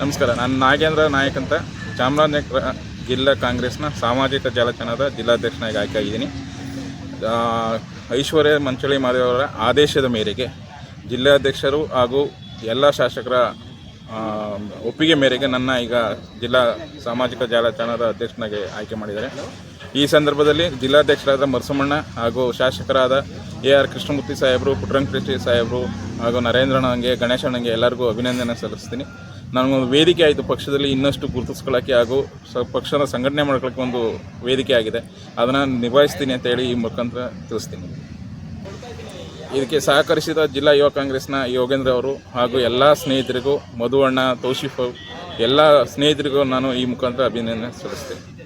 ನಮಸ್ಕಾರ ನಾನು ನಾಗೇಂದ್ರ ನಾಯಕ್ ಅಂತ. ಚಾಮರಾಜನಗರ ಜಿಲ್ಲಾ ಕಾಂಗ್ರೆಸ್ನ ಸಾಮಾಜಿಕ ಜಾಲತಾಣದ ಜಿಲ್ಲಾಧ್ಯಕ್ಷನಾಗಿ ಆಯ್ಕೆ ಆಗಿದ್ದೀನಿ. ಆ, ಐಶ್ವರ್ಯ ಮಂಚಳಿ ಮಾದೇವರ ಆದೇಶದ ಮೇರೆಗೆ ಜಿಲ್ಲಾಧ್ಯಕ್ಷರು ಹಾಗೂ ಎಲ್ಲ ಶಾಸಕರ ಒಪ್ಪಿಗೆ ಮೇರೆಗೆ ನನ್ನ ಈಗ ಜಿಲ್ಲಾ ಸಾಮಾಜಿಕ ಜಾಲತಾಣದ ಅಧ್ಯಕ್ಷನಾಗಿ ಆಯ್ಕೆ ಮಾಡಿದ್ದಾರೆ. ಈ ಸಂದರ್ಭದಲ್ಲಿ ಜಿಲ್ಲಾಧ್ಯಕ್ಷರಾದ ಮರಸಮಣ್ಣ ಹಾಗೂ ಶಾಸಕರಾದ ಎ ಆರ್ ಕೃಷ್ಣಮೂರ್ತಿ ಸಾಹೇಬರು ಪುಟ್ರಂಕೃಷ್ಣ ಸಾಹೇಬರು ಹಾಗೂ ನರೇಂದ್ರಣ್ಣಂಗೆ ಗಣೇಶಣ್ಣಂಗೆ ಎಲ್ಲರಿಗೂ ಅಭಿನಂದನೆ ಸಲ್ಲಿಸ್ತೀನಿ. ನನಗೊಂದು ವೇದಿಕೆ ಆಯಿತು ಪಕ್ಷದಲ್ಲಿ ಇನ್ನಷ್ಟು ಗುರುತಿಸ್ಕೊಳ್ಳೋಕ್ಕೆ ಹಾಗೂ ಸ, ಪಕ್ಷದ ಸಂಘಟನೆ ಮಾಡ್ಕೊಳಕ್ಕೆ ಒಂದು ವೇದಿಕೆ ಆಗಿದೆ. ಅದನ್ನು ನಿಭಾಯಿಸ್ತೀನಿ ಅಂತ ಹೇಳಿ ಈ ಮುಖಾಂತರ ತಿಳಿಸ್ತೀನಿ. ಇದಕ್ಕೆ ಸಹಕರಿಸಿದ ಜಿಲ್ಲಾ ಯುವ ಕಾಂಗ್ರೆಸ್ನ ಯೋಗೇಂದ್ರ ಅವರು ಹಾಗೂ ಎಲ್ಲ ಸ್ನೇಹಿತರಿಗೂ ಮಧುವಣ್ಣ ತೌಶಿಫ್ ಎಲ್ಲ ಸ್ನೇಹಿತರಿಗೂ ನಾನು ಈ ಮುಖಾಂತರ ಅಭಿನಂದನೆ ಸಲ್ಲಿಸ್ತೇನೆ.